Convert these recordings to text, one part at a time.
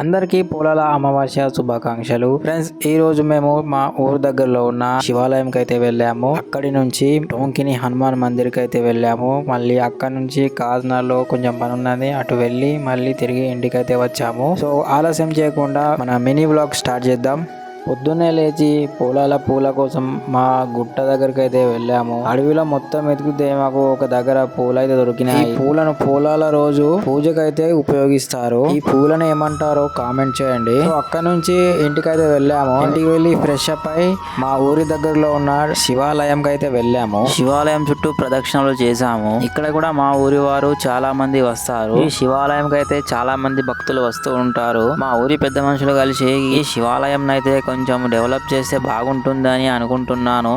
అందరికీ పూలల అమావాస్య శుభాకాంక్షలు. ఫ్రెండ్స్ ఈ రోజు మేము మా ఊరు దగ్గరలో ఉన్న శివాలయంకి అయితే వెళ్ళాము. అక్కడి నుంచి టోంకిని హనుమాన్ మందిర్కి అయితే వెళ్ళాము. మళ్ళీ అక్కడ నుంచి కాజ్నాలో కొంచెం పని ఉన్నది. అటు వెళ్ళి మళ్ళీ తిరిగి ఇంటికి అయితే వచ్చాము. సో ఆలస్యం చేయకుండా మన మినీ బ్లాగ్ స్టార్ట్ చేద్దాం. పొద్దున్నే లేచి పూలాల పూల కోసం మా గుట్ట దగ్గరికి అయితే వెళ్ళాము. అడవిలో మొత్తం ఎతికితే మాకు ఒక దగ్గర పూలు అయితే దొరికినాయి. ఈ పూలను పూలాల రోజు పూజకైతే ఉపయోగిస్తారు. ఈ పూలను ఏమంటారో కామెంట్ చేయండి. అక్కడ నుంచి ఇంటికైతే వెళ్ళాము. ఇంటికి వెళ్ళి ఫ్రెష్ అప్ అయి మా ఊరి దగ్గరలో ఉన్న శివాలయం అయితే వెళ్ళాము. శివాలయం చుట్టూ ప్రదక్షిణలు చేశాము. ఇక్కడ కూడా మా ఊరి వారు చాలా మంది వస్తారు. ఈ శివాలయం అయితే చాలా మంది భక్తులు వస్తూ ఉంటారు. మా ఊరి పెద్ద మనుషులు కలిసి ఈ శివాలయం అయితే కొంచెం డెవలప్ చేస్తే బాగుంటుందని అనుకుంటున్నాను.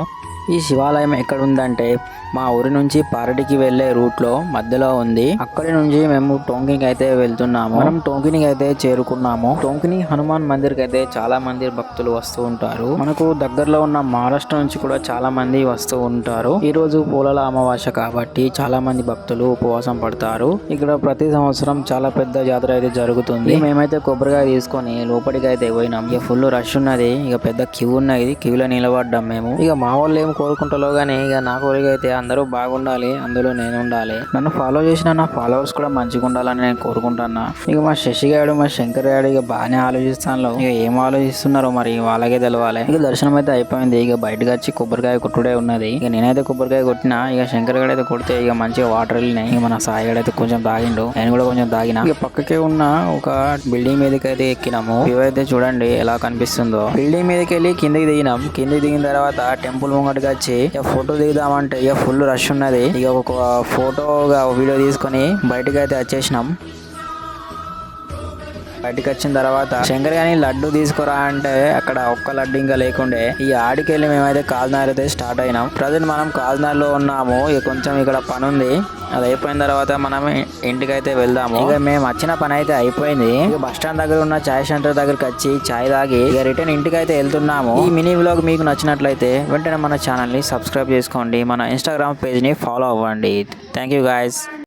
ఈ శివాలయం ఎక్కడ ఉందంటే మా ఊరి నుంచి పారడికి వెళ్ళే రూట్లో మధ్యలో ఉంది. అక్కడి నుంచి మేము టోంకినికి అయితే వెళ్తున్నాము. మనం టోంకినికి అయితే చేరుకున్నాము. టోంకిని హనుమాన్ మందిర్ అయితే చాలా మంది భక్తులు వస్తూ ఉంటారు. మనకు దగ్గరలో ఉన్న మహారాష్ట్ర నుంచి కూడా చాలా మంది వస్తూ ఉంటారు. ఈ రోజు పూలల అమావాస్య కాబట్టి చాలా మంది భక్తులు ఉపవాసం పడతారు. ఇక్కడ ప్రతి సంవత్సరం చాలా పెద్ద జాతర అయితే జరుగుతుంది. మేమైతే కొబ్బరికాయ తీసుకొని లోపలికి అయితే పోయినాం. ఇక ఫుల్ రష్ ఉన్నది. ఇక పెద్ద క్యూ ఉన్నది. క్యూలో నిలబడ్డాం మేము. ఇక మా వాళ్ళు ఏం కోరుకుంటారో ఇక నా కోరిక అయితే అందరూ బాగుండాలి అందులో నేను ఉండాలి. నన్ను ఫాలో చేసిన నా ఫాలోవర్స్ కూడా మంచిగా ఉండాలని నేను కోరుకుంటున్నా. ఇక మా శశి గారు మా శంకర్ గారు ఇక బాగానే ఆలోచిస్తాను ఇక ఏం ఆలోచిస్తున్నారో మరి వాళ్ళకే తెలవాలి. ఇక దర్శనం అయితే అయిపోయింది. ఇక బయటకు వచ్చి కొబ్బరికాయ కొట్టుడే ఉన్నది. ఇక నేనైతే కొబ్బరికాయ కొట్టినా ఇక శంకర్ గారు అయితే కొడితే ఇక మంచిగా వాటర్ వెళ్ళినాయి. ఇక మన సాయి గారు అయితే కొంచెం తాగిండు. నేను కూడా కొంచెం తాగిన. ఇక పక్కకే ఉన్న ఒక బిల్డింగ్ మీదకి అయితే ఎక్కినాము. ఇవైతే అయితే చూడండి ఎలా కనిపిస్తుందో. బిల్డింగ్ మీదకి వెళ్ళి కిందకి దిగినాం. కిందకి దిగిన తర్వాత టెంపుల్ ముంగట ముంగటికి వచ్చి ఇక ఫోటో దిగుదామంటే ఇక ఫుల్ రష్ ఉన్నది. ఇక ఒక ఫోటోగా వీడియో తీసుకొని బయటకు అయితే వచ్చేసినాం. బయటకు వచ్చిన తర్వాత శంకర్ గాని లడ్డు తీసుకురా అంటే అక్కడ ఒక్క లడ్డు ఇంకా లేకుండే. ఈ ఆడికి వెళ్ళి మేమైతే కాకినాడ అయితే స్టార్ట్ అయినాం. ప్రజెంట్ మనం కాకినాడలో లో ఉన్నాము. ఇక కొంచెం ఇక్కడ పని ఉంది అది అయిపోయిన తర్వాత మనం ఇంటికి అయితే వెళ్దాము. ఇక మేము వచ్చిన పని అయితే అయిపోయింది. ఇక బస్ స్టాండ్ దగ్గర ఉన్న చాయ్ సెంటర్ దగ్గరికి వచ్చి చాయ్ తాగి ఇక రిటర్న్ ఇంటికి అయితే వెళ్తున్నాము. ఈ మినీ వ్లాగ్ మీకు నచ్చినట్లయితే వెంటనే మన ఛానల్ని సబ్స్క్రైబ్ చేసుకోండి. మన ఇన్స్టాగ్రామ్ పేజ్ని ఫాలో అవ్వండి. Thank you guys.